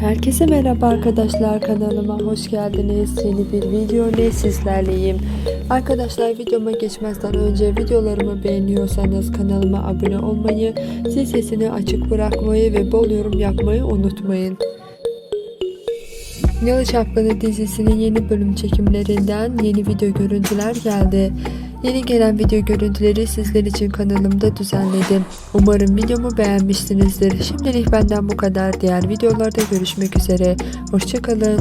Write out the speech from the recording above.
Herkese merhaba arkadaşlar kanalıma hoş geldiniz. Yeni bir video ile sizlerleyim. Arkadaşlar videoma geçmezden önce videolarımı beğeniyorsanız kanalıma abone olmayı, zil sesini açık bırakmayı ve bol yorum yapmayı unutmayın. Yalı Çapkını dizisinin yeni bölüm çekimlerinden yeni video görüntüler geldi. Yeni gelen video görüntüleri sizler için kanalımda düzenledim. Umarım videomu beğenmişsinizdir. Şimdilik benden bu kadar. Diğer videolarda görüşmek üzere. Hoşçakalın.